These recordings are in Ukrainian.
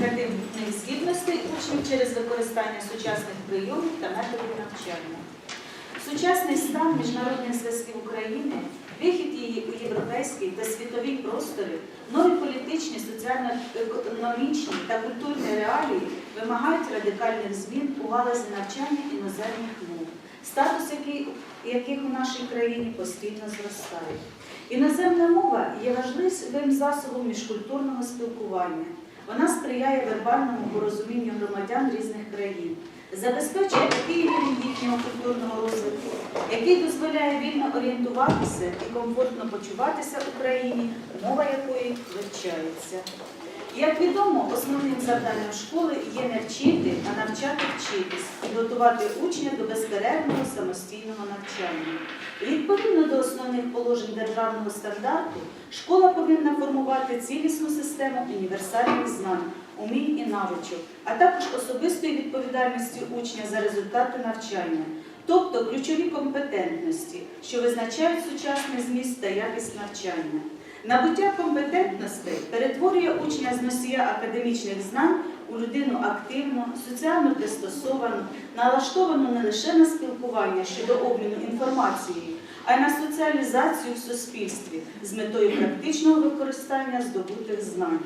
комунікативних здібностей учнів через використання сучасних прийомів та методів навчання. Сучасний стан міжнародних зв'язків України, вихід її у європейський та світовий простори, нові політичні, соціально-економічні та культурні реалії вимагають радикальних змін у галузі навчання іноземних мов, статус яких у нашій країні постійно зростає. Іноземна мова є важливим засобом міжкультурного спілкування. Вона сприяє вербальному порозумінню громадян різних країн, забезпечує такий рівень їхнього культурного розвитку, який дозволяє вільно орієнтуватися і комфортно почуватися в Україні, мова якої вивчається. Як відомо, основним завданням школи є не вчити, а навчати вчитись і готувати учня до безперервного самостійного навчання. Відповідно до основних положень державного стандарту, школа повинна формувати цілісну систему універсальних знань, умінь і навичок, а також особистої відповідальності учня за результати навчання, тобто ключові компетентності, що визначають сучасний зміст та якість навчання. Набуття компетентностей перетворює учня з носія академічних знань у людину активну, соціально пристосовану, налаштовану не лише на спілкування щодо обміну інформацією, а й на соціалізацію в суспільстві з метою практичного використання здобутих знань.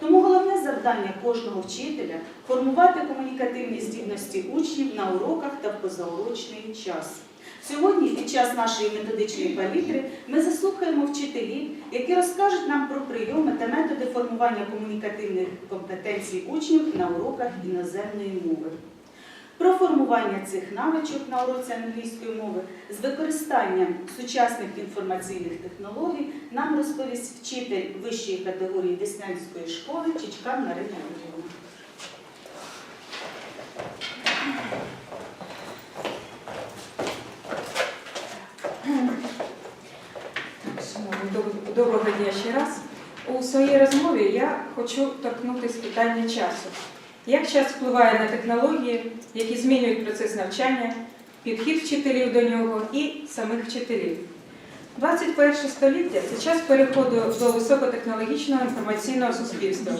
Тому головне завдання кожного вчителя формувати комунікативні здібності учнів на уроках та в позаурочний час. Сьогодні, під час нашої методичної палітри, ми заслухаємо вчителів, які розкажуть нам про прийоми та методи формування комунікативних компетенцій учнів на уроках іноземної мови. Про формування цих навичок на уроці англійської мови з використанням сучасних інформаційних технологій нам розповість вчитель вищої категорії Деснянської школи Чичкан Марина Юрійовна. Доброго дня ще раз. У своїй розмові я хочу торкнутися питання часу. Як час впливає на технології, які змінюють процес навчання, підхід вчителів до нього і самих вчителів? 21 століття це час переходу до високотехнологічного інформаційного суспільства,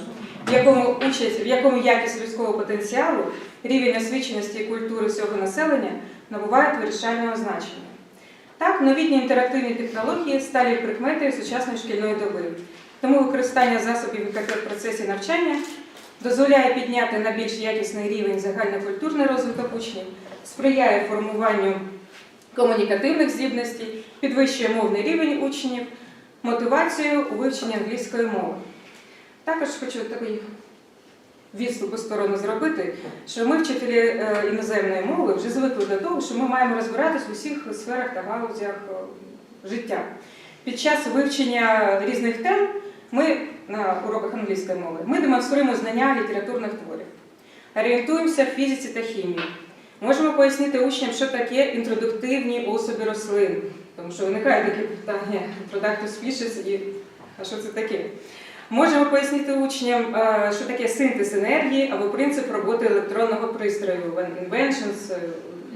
в якому участь, в якому якість людського потенціалу, рівень освіченості і культури всього населення набувають вирішального значення. Так, новітні інтерактивні технології стали прикметою сучасної шкільної доби. Тому використання засобів в процесі навчання дозволяє підняти на більш якісний рівень загальнокультурний розвиток учнів, сприяє формуванню комунікативних здібностей, підвищує мовний рівень учнів, мотивацію у вивченні англійської мови. Також хочу такий відступ у сторону зробити, що ми, вчителі е, іноземної мови, вже звикли до того, що ми маємо розбиратись у всіх сферах та галузях е, життя. Під час вивчення різних тем ми на уроках англійської мови ми демонструємо знання літературних творів, орієнтуємося в фізиці та хімії. Можемо пояснити учням, що таке інтродуктивні особи рослин, тому що виникає таке питання Introductive species і а що це таке? Можемо пояснити учням, е, що таке синтез енергії або принцип роботи електронного пристрою, inventions, е,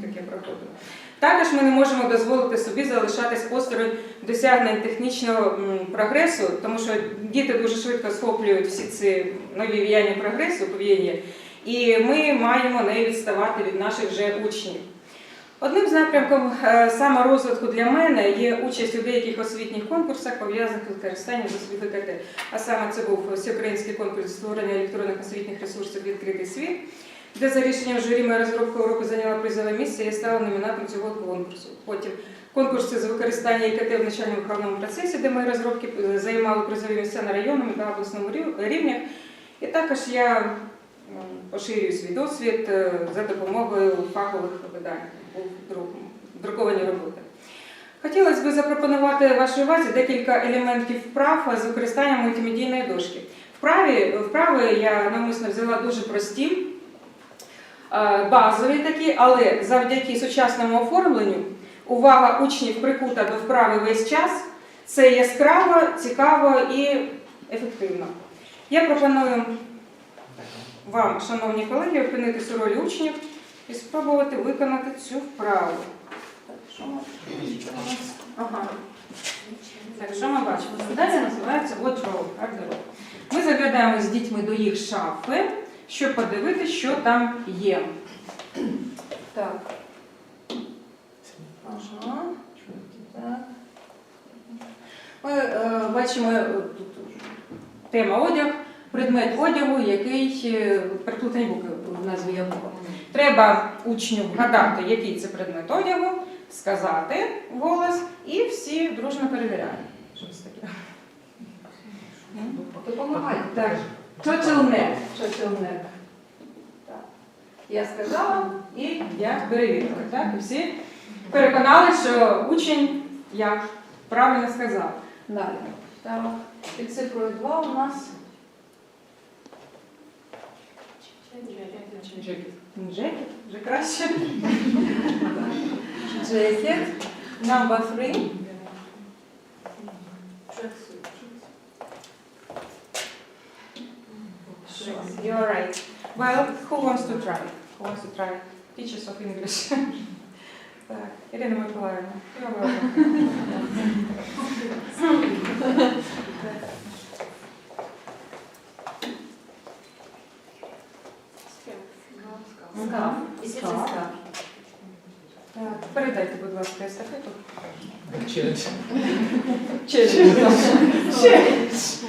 таке проходимо. Також ми не можемо дозволити собі залишатись осторонь досягнень технічного прогресу, тому що діти дуже швидко схоплюють всі ці нові віяння прогресу, повіяння, і ми маємо не відставати від наших вже учнів. Одним з напрямків е, саме розвитку для мене є участь у деяких освітніх конкурсах, пов'язаних з використанням засобів ІКТ. А саме це був всеукраїнський конкурс створення електронних освітніх ресурсів Відкритий світ, де за рішенням журі моя розробка уроку зайняла призове місце і стала номінатом цього конкурсу. Потім конкурси з використання ІКТ в навчальному виховному процесі, де мої розробки е, займали призові місця на районному та обласному рів- рівнях. І також я поширюю свій досвід е, за допомогою фахових видань у друк- друковані роботи. Хотілося б запропонувати вашій увазі декілька елементів вправ з використанням мультимедійної дошки. Вправі, вправи я навмисно взяла дуже прості, базові такі, але завдяки сучасному оформленню увага учнів прикута до вправи весь час. Це яскраво, цікаво і ефективно. Я пропоную вам, шановні колеги, опинитися у ролі учнів і спробувати виконати цю вправу. Так, що ми, бачимо? Задання називається wardrobe, гардероб. Ми заглядаємо з дітьми до їх шафи щоб подивитися, що там є. Так. Ага. Так. Ми е, бачимо е, тут тема одяг, предмет одягу, який е, переплутані букви в назві якого. Треба учню вгадати, який це предмет одягу, сказати голос, і всі дружно перевіряємо. Що це таке? Допомагайте. Так. Turtleneck. Так. Я сказала і я перевірила. Так? І всі переконали, що учень як правильно сказав. Далі. Так. Під цифрою 2 у нас Джекет. Джекет, вже краще. Джекет. Number three. You're right. Well, who wants to try? Who wants to try? Teachers of English. Так, Ірина Миколаївна. you're welcome. Скаф. Скаф. Так, передайте, будь ласка, естафету. Челендж. Челендж. Челендж.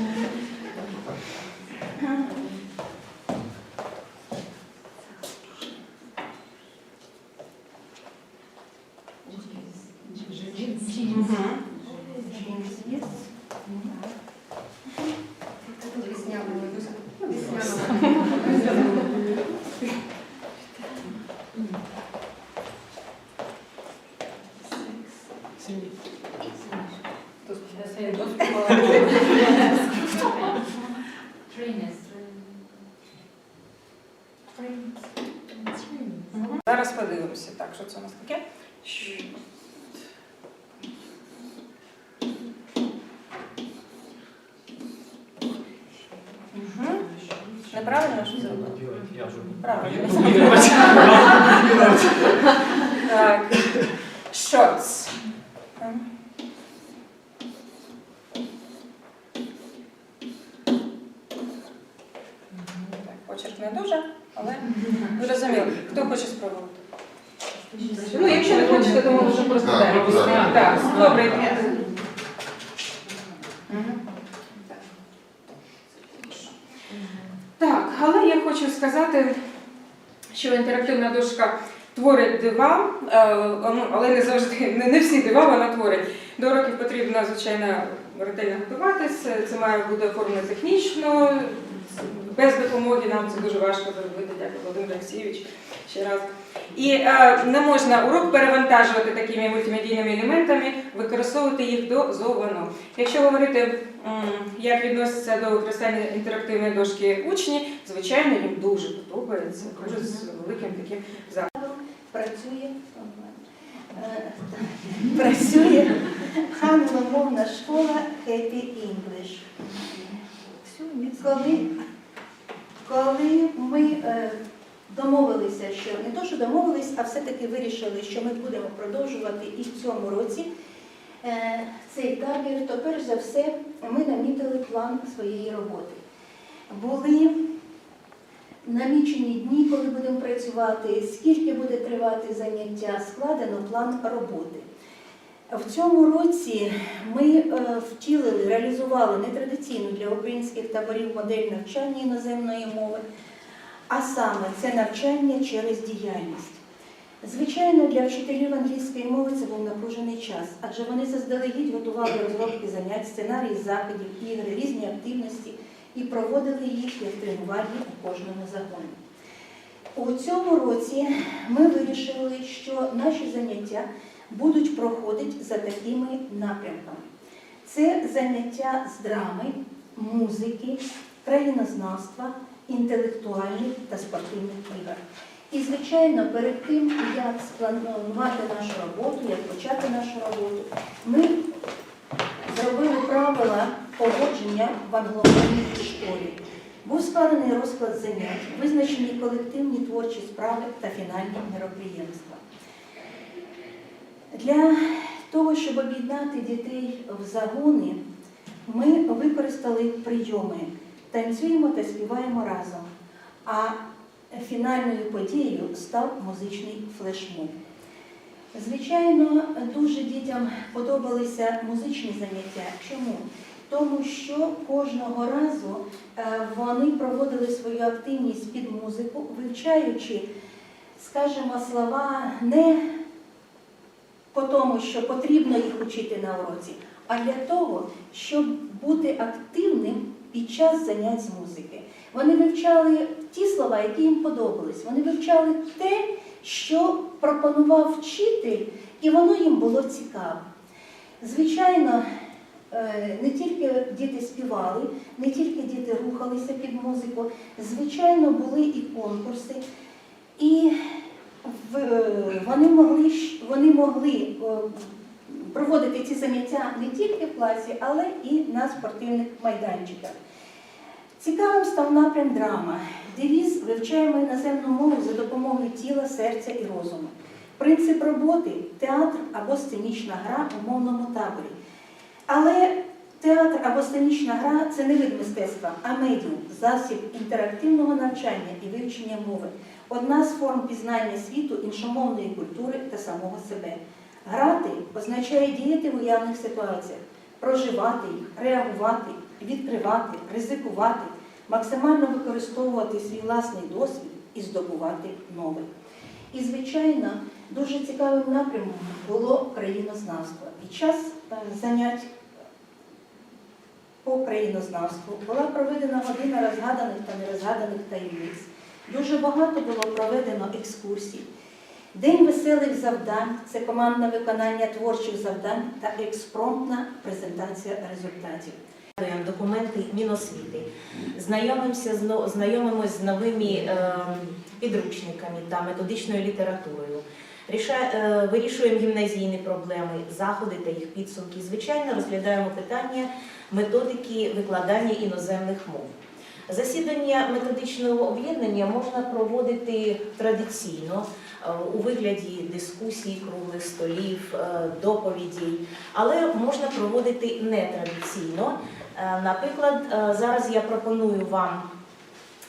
Зараз подивимося. Так, що це у нас таке? Неправильно що зробили? Правильно. Так. Shorts. Так, Почерк не дуже, але зрозуміло. Хто хоче спробувати? Ну, якщо не хочете, то може просто Так, далі. так. Так, добре. Мгм. Так, але я хочу сказати, що інтерактивна дошка творить дива, е, ну, але не завжди, не, всі дива вона творить. До уроків потрібно, звичайно, ретельно готуватися. Це має бути оформлено технічно. Без допомоги нам це дуже важко зробити. Дякую, Володимир Олексійович, ще раз. І е, не можна урок перевантажувати такими мультимедійними елементами, використовувати їх дозовано. Якщо говорити, як відноситься до використання інтерактивної дошки учні, звичайно, їм дуже подобається, дуже з великим таким працює. Е, працює англомовна школа Happy English. Коли, коли ми е, домовилися, що не то, що домовились, а все-таки вирішили, що ми будемо продовжувати і в цьому році цей табір, то перш за все ми намітили план своєї роботи. Були намічені дні, коли будемо працювати, скільки буде тривати заняття, складено план роботи. В цьому році ми е, втілили, реалізували нетрадиційну для українських таборів модель навчання іноземної мови, а саме це навчання через діяльність. Звичайно, для вчителів англійської мови це був напружений час, адже вони заздалегідь готували розробки занять, сценарії заходів, ігри, різні активності і проводили їх як тренувальні у кожному загоні. У цьому році ми вирішили, що наші заняття будуть проходити за такими напрямками. Це заняття з драми, музики, країнознавства, інтелектуальних та спортивних ігор. І, звичайно, перед тим, як спланувати нашу роботу, як почати нашу роботу, ми зробили правила поводження в англомовній школі. Був складений розклад занять, визначені колективні творчі справи та фінальні мероприємства. Для того, щоб об'єднати дітей в загони, ми використали прийоми танцюємо та співаємо разом. А фінальною подією став музичний флешмоб. Звичайно, дуже дітям подобалися музичні заняття. Чому? Тому що кожного разу е, вони проводили свою активність під музику, вивчаючи, скажімо, слова не по тому, що потрібно їх учити на уроці, а для того, щоб бути активним під час занять з музики. Вони вивчали ті слова, які їм подобались. Вони вивчали те, що пропонував вчитель, і воно їм було цікаво. Звичайно, е, не тільки діти співали, не тільки діти рухалися під музику, звичайно, були і конкурси. І е, вони могли, вони могли е, проводити ці заняття не тільки в класі, але і на спортивних майданчиках. Цікавим став напрям драма. Девіз вивчаємо іноземну мову за допомогою тіла, серця і розуму. Принцип роботи театр або сценічна гра у мовному таборі. Але театр або сценічна гра це не вид мистецтва, а медіум, засіб інтерактивного навчання і вивчення мови. Одна з форм пізнання світу, іншомовної культури та самого себе. Грати означає діяти в уявних ситуаціях, проживати їх, реагувати, відкривати, ризикувати, максимально використовувати свій власний досвід і здобувати новий. І, звичайно, дуже цікавим напрямом було країнознавство. Під час е, занять по країнознавству була проведена година розгаданих та нерозгаданих таємниць. Дуже багато було проведено екскурсій. День веселих завдань це командне виконання творчих завдань та експромтна презентація результатів. Документи Міносвіти, знайомимося з но- знайомимось з новими е, підручниками та методичною літературою. Е, вирішуємо гімназійні проблеми, заходи та їх підсумки. Звичайно, розглядаємо питання методики викладання іноземних мов. Засідання методичного об'єднання можна проводити традиційно у вигляді дискусій, круглих столів, е, доповідей, але можна проводити нетрадиційно. Е, Наприклад, е, зараз я пропоную вам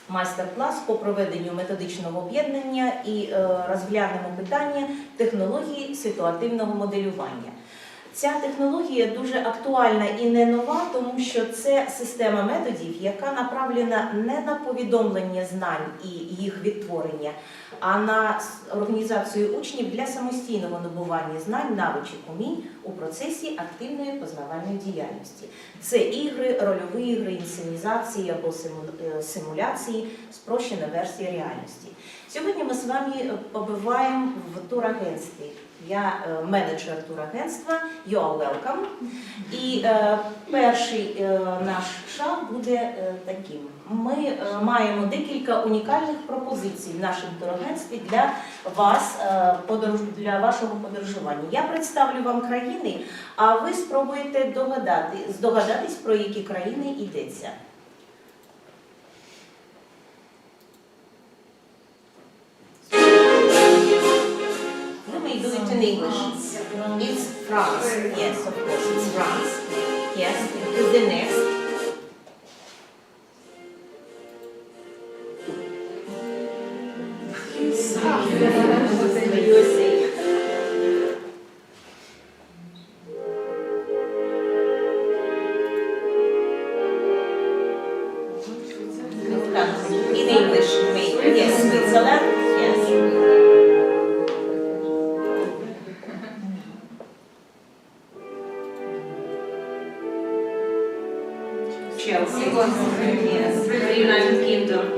майстер-клас по проведенню методичного об'єднання і е, розглянемо питання технології ситуативного моделювання. Ця технологія дуже актуальна і не нова, тому що це система методів, яка направлена не на повідомлення знань і їх відтворення, а на організацію учнів для самостійного набування знань, навичок, умінь у процесі активної познавальної діяльності. Це ігри, рольові ігри, інсценізації або е, симуляції, спрощена версія реальності. Сьогодні ми з вами е, побуваємо в турагентстві. Я е, менеджер турагентства, you are welcome. І е, перший е, наш шаг буде е, таким. Ми е, маємо декілька унікальних пропозицій в нашому турагентстві для вас, е, подорож, для вашого подорожування. Я представлю вам країни, а ви спробуєте догадати, здогадатись, про які країни йдеться. It in English. It's France. Yes, of course, it's France. Yes, who's the next? Chelsea. Yes. The United Kingdom.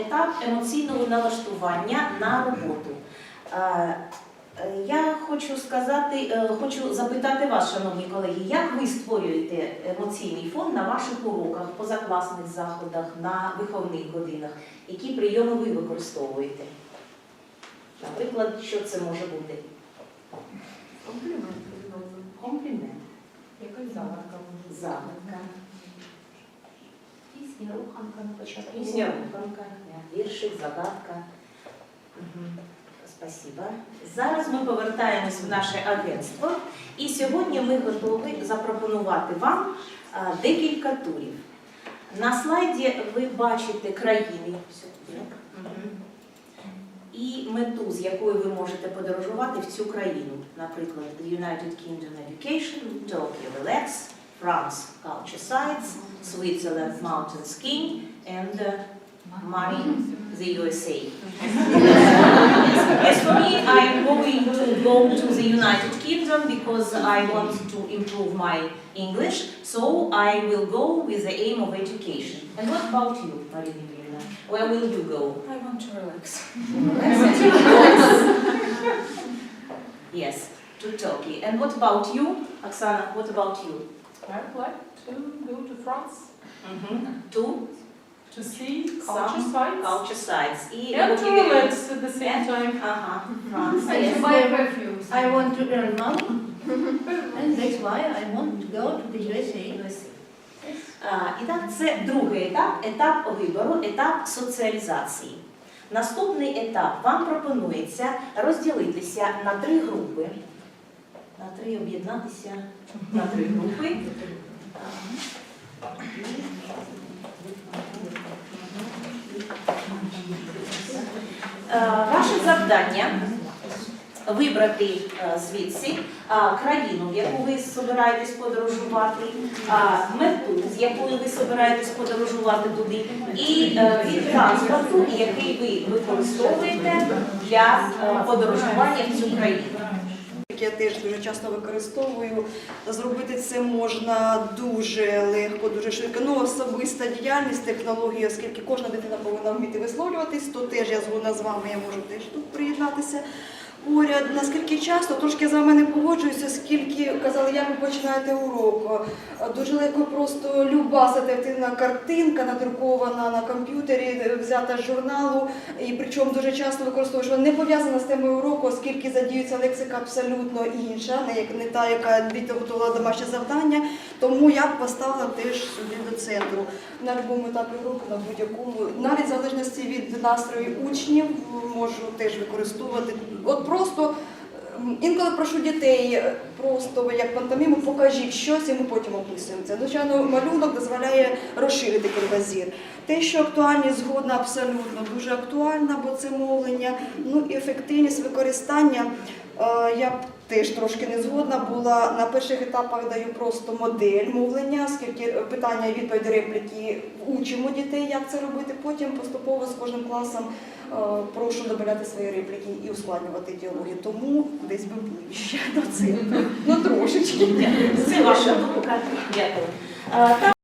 Етап, емоційного налаштування на роботу. Е, е, Я хочу сказати, е, хочу запитати вас, шановні колеги, як ви створюєте емоційний фон на ваших уроках, позакласних заходах, на виховних годинах? Які прийоми ви використовуєте? Наприклад, що це може бути? Комплімент. Якась загадка може. Загадка. Пісня, руханка на початку. Пісня руханка, віршик, загадка. Мгм. Спасибо. Зараз ми повертаємось в наше агентство, і сьогодні ми готові запропонувати вам а, декілька турів. На слайді ви бачите країни і мету, з якою ви можете подорожувати в цю країну. Наприклад, United Kingdom Education, Tokyo Relax, France Culture Sites, Switzerland Mountain Skiing, and uh, the USA. As for me, I'm going to go to the United Kingdom because I want to improve my English, so I will go with the aim of education. And what about you, Marina Yuliana? Where will you go? I want to relax. Yes, to Turkey. And what about you, Oksana? What about you? I would like to go to France To to see culture Some sites culture sites. І and to Bulgaria. relax at the same and- time. Ага, France. I And Yes. to buy perfumes. I want to earn money, and that's why I want to go to the USA. А, І так, це другий етап, етап вибору, етап соціалізації. Наступний етап вам пропонується розділитися на три групи. На три об'єднатися на три групи. Ваше завдання вибрати е, звідси е, країну, в яку ви збираєтесь подорожувати, е, мету, з якою ви собираєтесь подорожувати туди, і е, від транспорту, який ви використовуєте для е, подорожування в цю країну. Яке я теж дуже часто використовую. Зробити це можна дуже легко, дуже швидко. Ну, особиста діяльність, технології, оскільки кожна дитина повинна вміти висловлюватись, то теж я згодна з вами, я можу теж тут приєднатися. Поряд, наскільки часто, трошки я з вами не погоджуюся, скільки казали, як ви починаєте урок. Дуже легко просто люба ситуативна картинка надрукована на комп'ютері, взята з журналу, і причому дуже часто використовуєш, не пов'язана з темою уроку, оскільки задіюється лексика абсолютно інша, не, та, яка діти готувала домашнє завдання. Тому я б поставила теж сюди до центру. На будь-якому етапі уроку, на будь-якому, навіть в залежності від настрою учнів, можу теж використовувати. От просто ем, інколи прошу дітей е, просто як пантоміму, покажіть щось, і ми потім описуємо це. Звичайно, малюнок дозволяє розширити кругозір. Те, що актуальність згодна абсолютно дуже актуальна, бо це мовлення. Ну і ефективність використання. е, Я теж трошки не згодна була. На перших етапах даю просто модель мовлення, оскільки питання і відповіді репліки учимо дітей, як це робити. Потім поступово з кожним класом е, прошу добавляти свої репліки і ускладнювати діалоги. Тому десь би ближче до цим. Ну трошечки. Це ваша думка. Дякую. Е,